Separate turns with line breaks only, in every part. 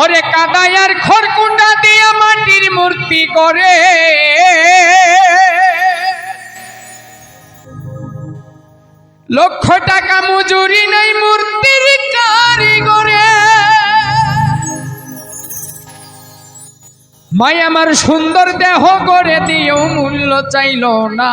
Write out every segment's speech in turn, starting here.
ওরে কাদায়ার খড়কুন্ডা দিয়া মাটির মূর্তি করে। লক্ষ টাকা মজুরি নাই মূর্তির কারিগরে। মাই আমার সুন্দর দেহ করে দিয়েও মূল্য চাইল না।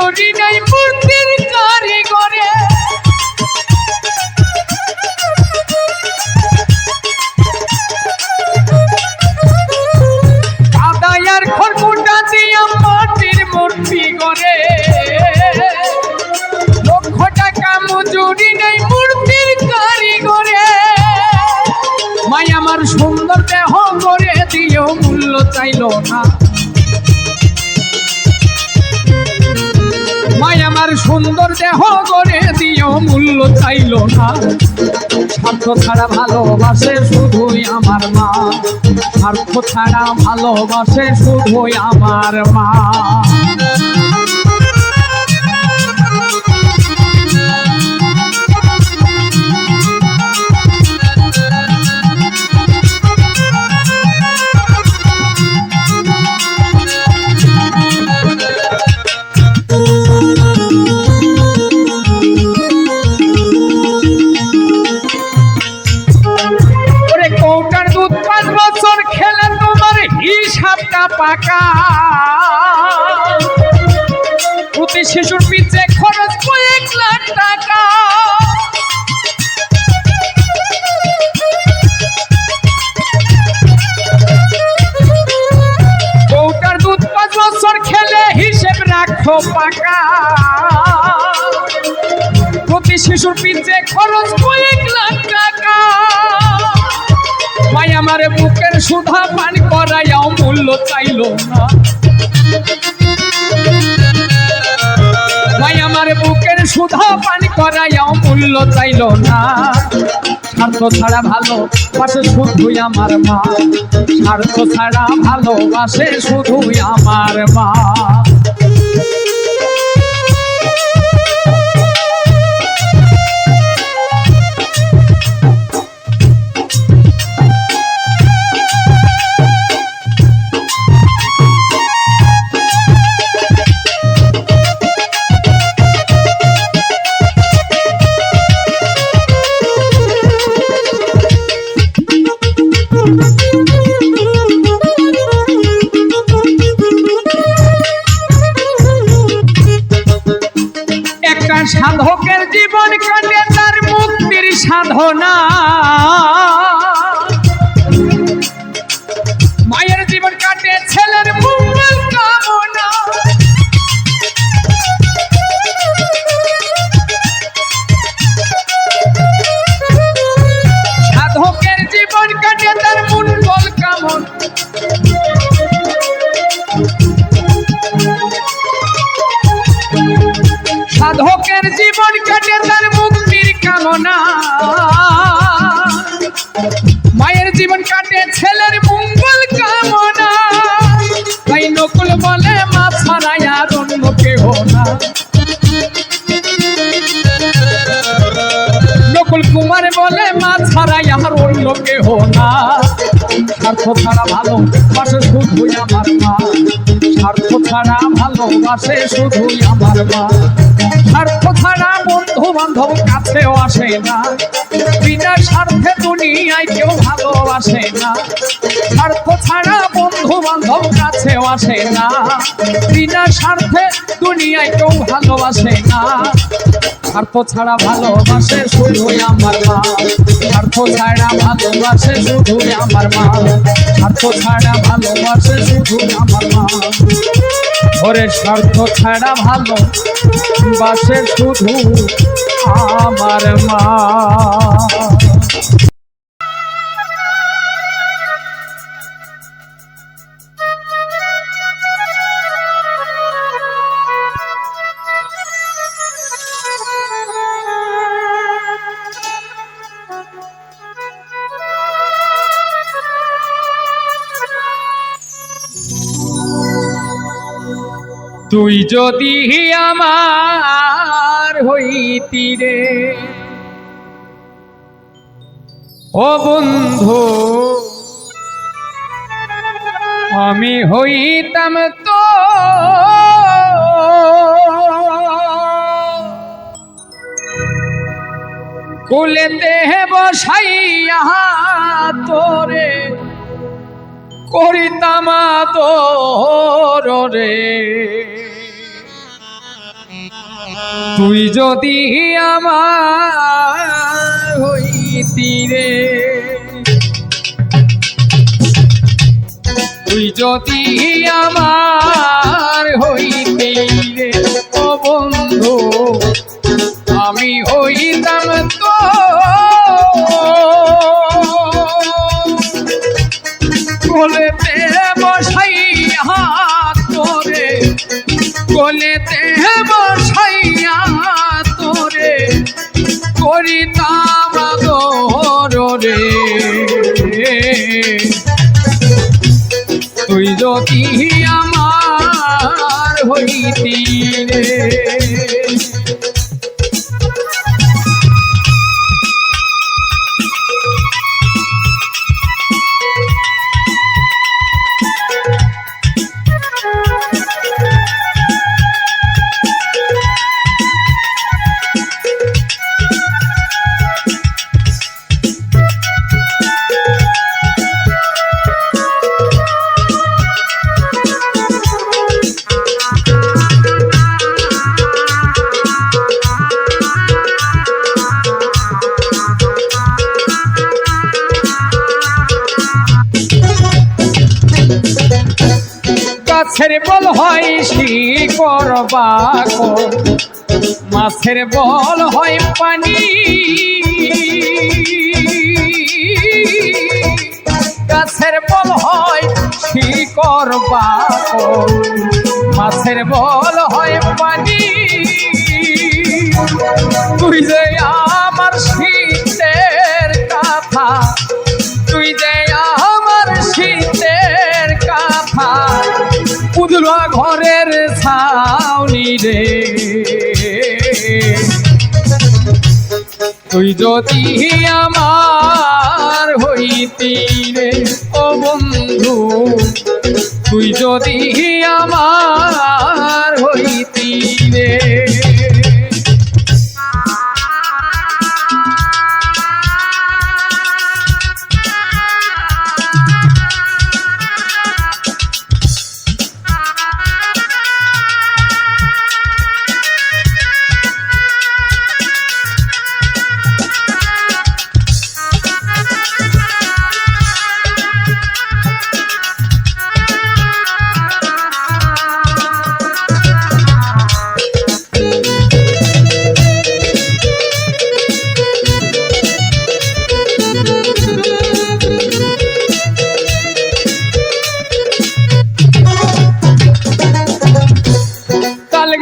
মজুরি নেই মূর্তির কারিগরে। কাদায়ার খড়কুন্ডা দিয়া মাটির মূর্তি করে লক্ষ টাকা মজুরি নেই মূর্তির কারিগরে। মাই আমার সুন্দর দেহ করে দিয়েও মূল্য চাইল না। মাই আমার সুন্দর দেহ করে দিও, মূল্য চাইল না। স্বার্থ ছাড়া ভালোবাসে শুধুই আমার মা। স্বার্থ ছাড়া ভালোবাসে শুধুই আমার মা। শিশুর পিছে খরচ কয়েক লাখ টাকা। ভাই, আমার বুকের সুধা পান করাইয়াও মূল্য চাইল না। ভাই, আমার বুকের সুধা পান করাইয়াও মূল্য চাইল না। স্বার্থ ছাড়া ভালো বাসে শুধুই আমার মা। স্বার্থ ছাড়া ভালোবাসে শুধুই আমার মা। ঘনা অন্য কেহ না? স্বার্থ ছাড়া ভালোবাসে শুধুই আমার মা। স্বার্থ ছাড়া ভালোবাসে শুধুই আমার মা। স্বার্থ ছাড়া বন্ধু বান্ধব কাছেও আসে না। বিনা স্বার্থে দুনিয়ায় কেউ ভালোবাসে না। স্বার্থ ছাড়া বন্ধু বান্ধব কাছেও আসে না। বিনা স্বার্থে দুনিয়ায় কেউ ভালোবাসে না। স্বার্থ ছাড়া ভালোবাসে শুধুই আমার মা। স্বার্থ ছাড়া ভালোবাসে শুধুই আমার মা। স্বার্থ ছাড়া ভালোবাসে শুধুই আমার মা। ঘরে স্বার্থ ছাড়া ভালো বাসে শুধু আমার মা। তুই যদি আমার হইতি রে। ও বন্ধু আমি হইতাম তো। কুলেতে বসাইয়া তোরে করিতাম রে তুই যদি আমার হইতি রে তুই যদি আমার হইতি রে ও বন্ধু। করিতাম রে। তুই যদি গাছের বল হয় শিকড় বাক মাছের বল হয় পানি। গাছের বল হয় শিকড় বাক মাছের বল হয় পানি। তুই যে আমার শীতের কথা ঘরের ছাউনি রে। তুই যদি আমার হইতি রে, ও বন্ধু, তুই যদি আমার হইতি রে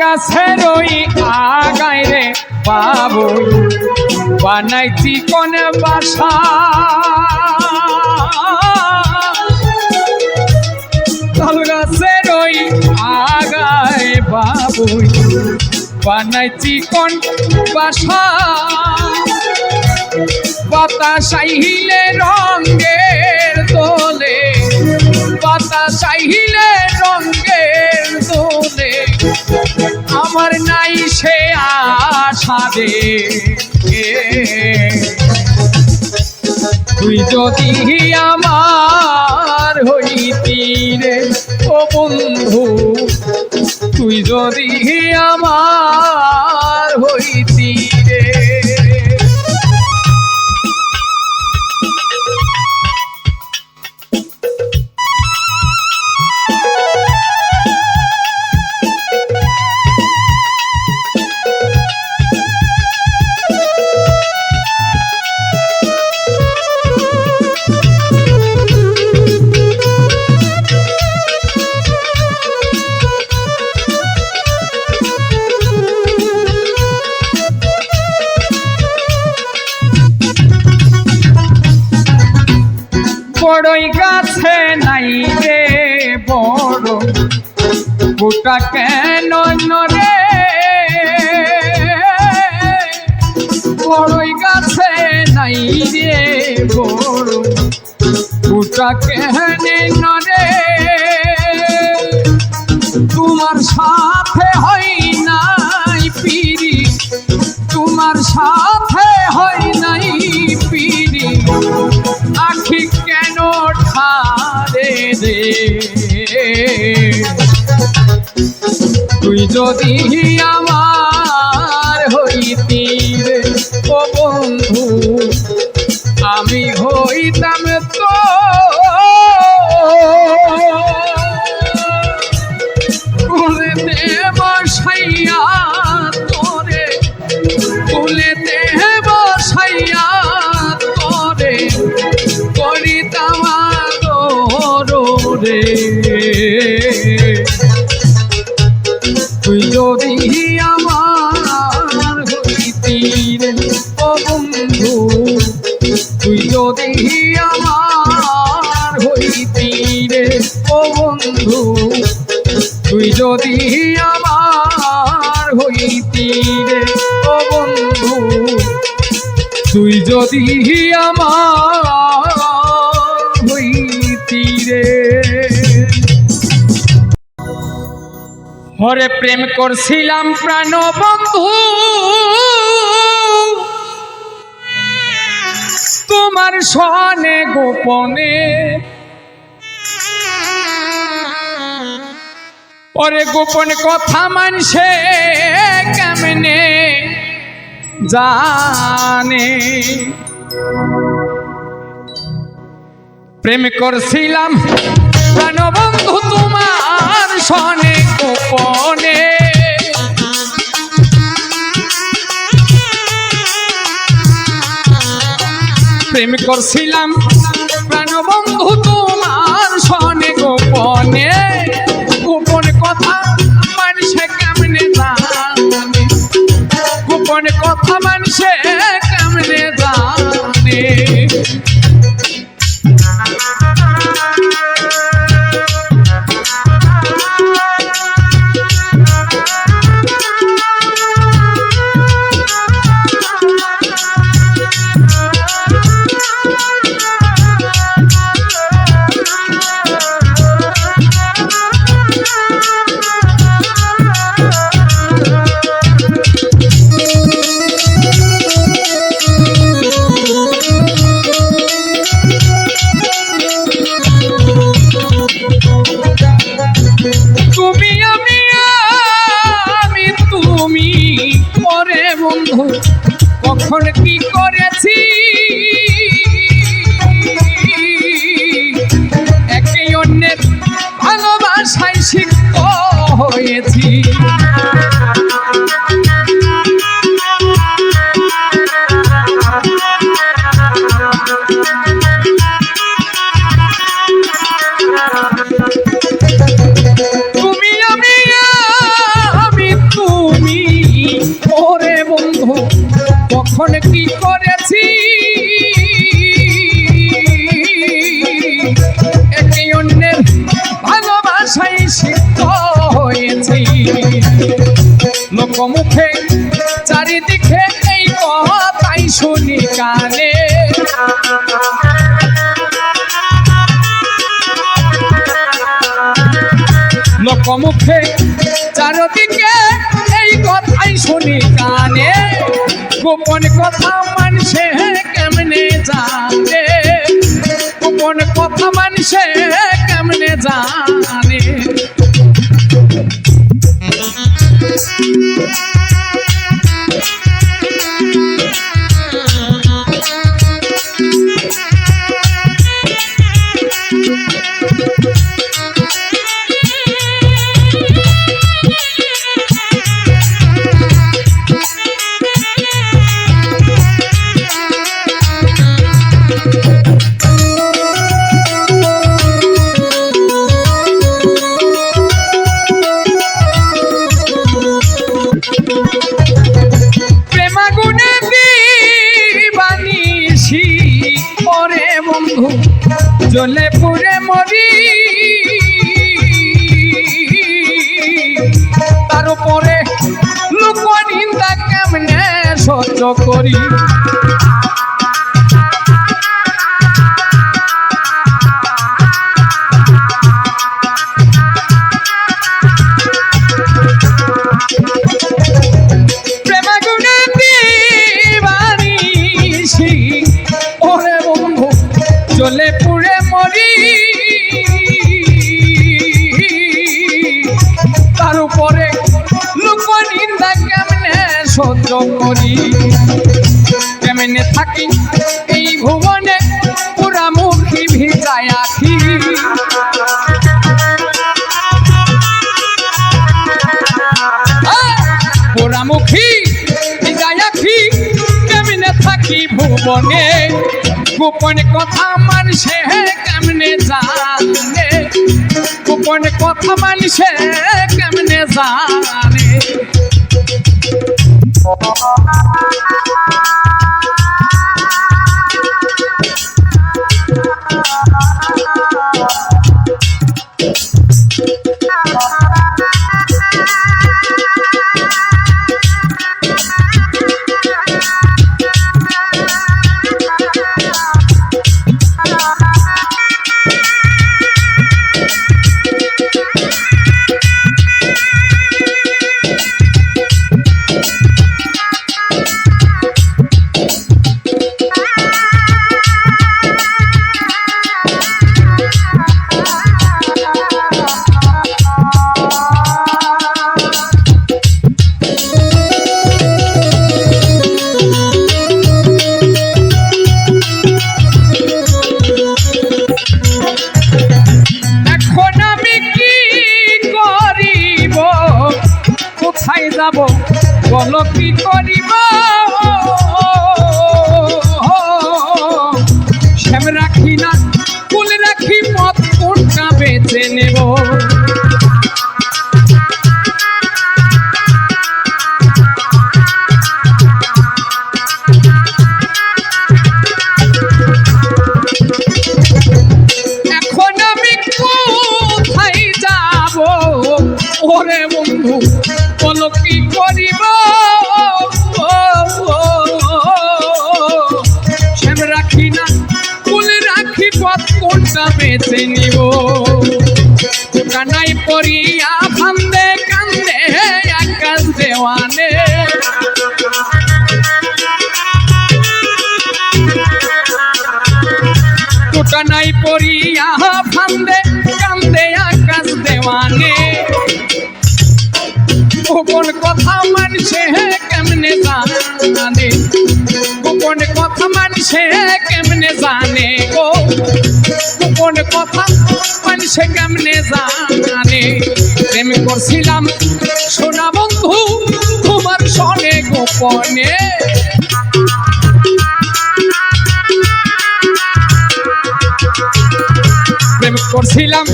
গাছের ওই আগায় রে বাবু। বানাইছি কোন বাসা। তাল গাছের ওই আগায় বাবু। বানাইছি কোন বাসা। বাতাস আইলে রঙের দোলে। চাইলে রঙের আশা তুই যদি আমার হইতি রে ও বন্ধু তুই যদি আমার হইতি নাই রে বড়। গোটা কেন রে তোমার সাথে হয় নাই পিরি তোমার সাথে হয় নাই পিরি আখি কেন ঠারে রে তুই যদি আমার রে তুই যদি আমার হইতি রে, ও বন্ধু, তুই যদি আমার হইতি রে, ও বন্ধু, তুই যদি আমার হইতি রে, ও বন্ধু, তুই যদি আমার হরে প্রেম করছিলাম প্রাণ বন্ধু তোমার সনে গোপনে। ওরে গোপন কথা মানছে কেমনে জানে। প্রেম করছিলাম প্রাণবন্ধু তোমার। সনে গোপনে। প্রেম করছিলাম প্রাণবন্ধু তোমার সনে গোপনে। গোপন কথা মানুষে কেমনে জানে? গোপন কথা মানুষে কেমনে জানে? কথা জলে পুরে মরি তার উপরে লোক নিন্দা কেমনে সহ্য করি? সহ্য করি। কেমনে থাকি এই ভুবনে, পুরা মুখী ভিজায় আখি পোড়ামুখী যায়াখি কেমনে থাকি ভুবনে, গোপন কথা মানুষে কেমনে জানে গোপন কথা মানুষে কেমনে জানে Oh, oh, oh, oh. কথা কেমনে জানে গো? গোপন কথা মানছে কেমনে জানে? প্রেম করছিলাম সোনা বন্ধু, তোমার সনে গোপনে। প্রেম করছিলাম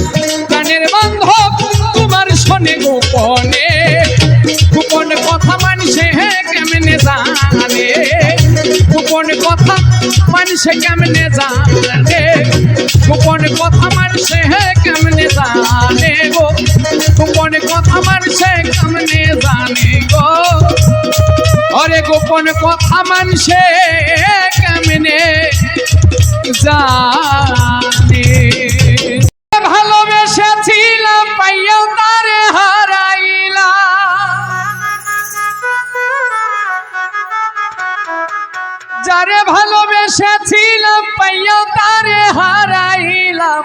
প্রাণের বান্ধব, তোমার শোনে গোপনে। গোপন কথা মানুষে কেমনে জানে? গোপন কথা মানুষে কেমনে জানে গোপন কথা কেমনে জানে গো? গোপন কথা মানুষে কেমনে জানে গো? অরে গোপন কথা মানুষে কেমনে জানে? ভালোবেসেছিলাম পাইয়া তারে হারাইলা যারে ভালো ভালোবেসেছিলাম পাইয়াও তারে হারাইলাম।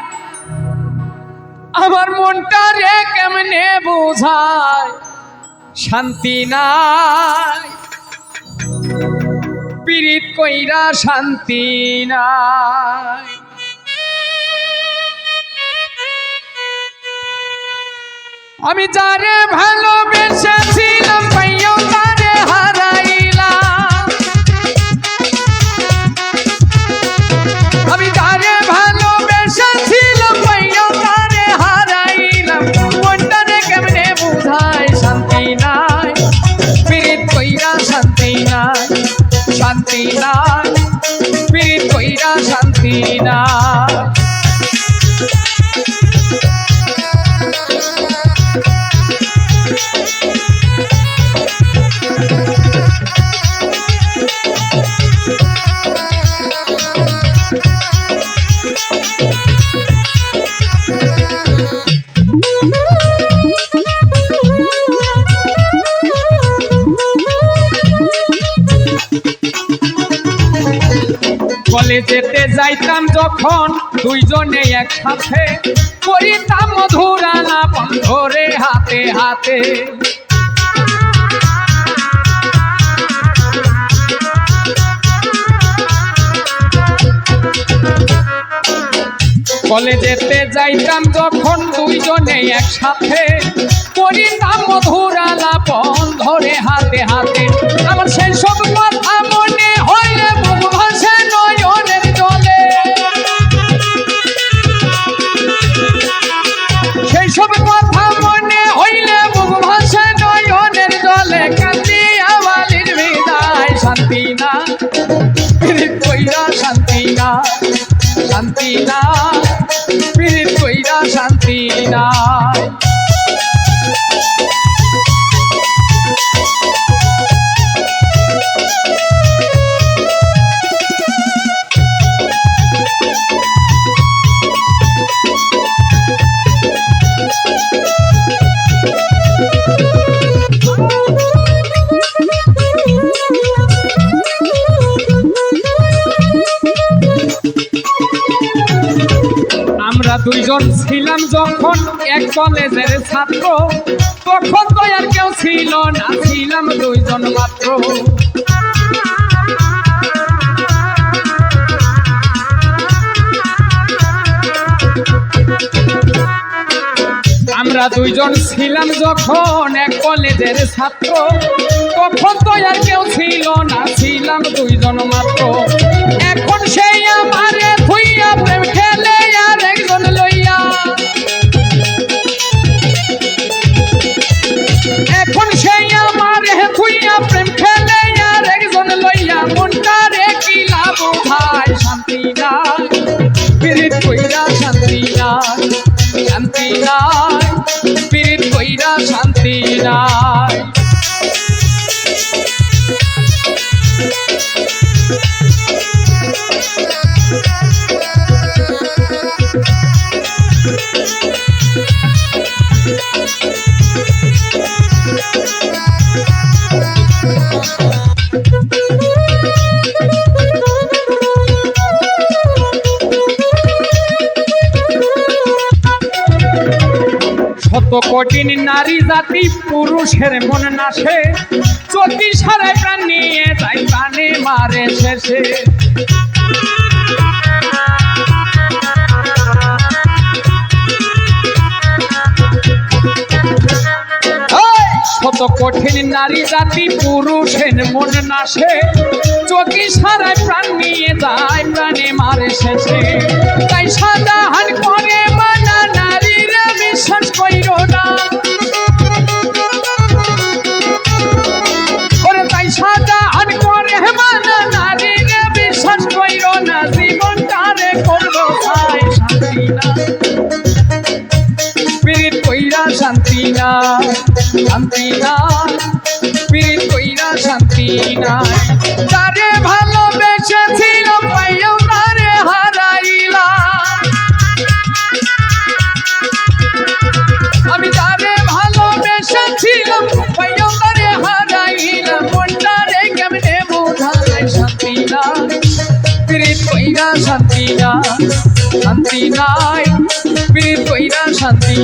আমার মনটা রে কেমনে বোঝায়? শান্তি নাই। পীড়িত কইরা শান্তি নাই। আমি যারে ভালোবেসেছিলাম পাইয়াও যখন দুইজনে একসাথে করিতাম মধুরানা বন্ধরে হাতে হাতে। কলেজেতে যাইতাম যখন দুইজনে একসাথে করিতাম মধুরালা বন্ধরে হাতে হাতে। আমার সেই সব কথা শান্তি না পীড়িত কইরা শান্তি না। দুইজন ছিলাম যখন এক কলেজের ছাত্র। তখন তো আর কেউ ছিল না, ছিলাম দুইজন মাত্র। আমরা দুইজন ছিলাম যখন এক কলেজের ছাত্র। তখন তো আর কেউ ছিল না, ছিলাম দুইজন মাত্র। শত কঠিন নারী জাতি, পুরুষের মন নাশে। চতি সারায় প্রাণ নিয়ে তাই প্রাণে মারে শেষে। শত কঠিন নারী জাতি, পুরুষের মন নাশে। চোখি সারায় প্রাণ নিয়ে যায় প্রাণে মারে শেষে। তাই সাদা হান না শান্তি না পীড়িত কইরা শান্তি না তারে ভালোবেসেছিল, পাইও তারে হারাইলা। আমি তারে ভালোবেসেছিলাম পাইও তারে হারাইলাম মনটারে কেমনে বোঝায় শান্তি শান্তি না পীড়িত কইরা শান্তি না শান্তি নাই। পীড়িত কইরা শান্তি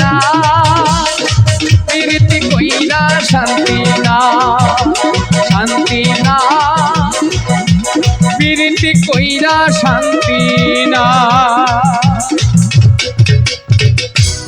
না পীড়িত কইরা শান্তি না শান্তি না প্রীতি কইরা শান্তি না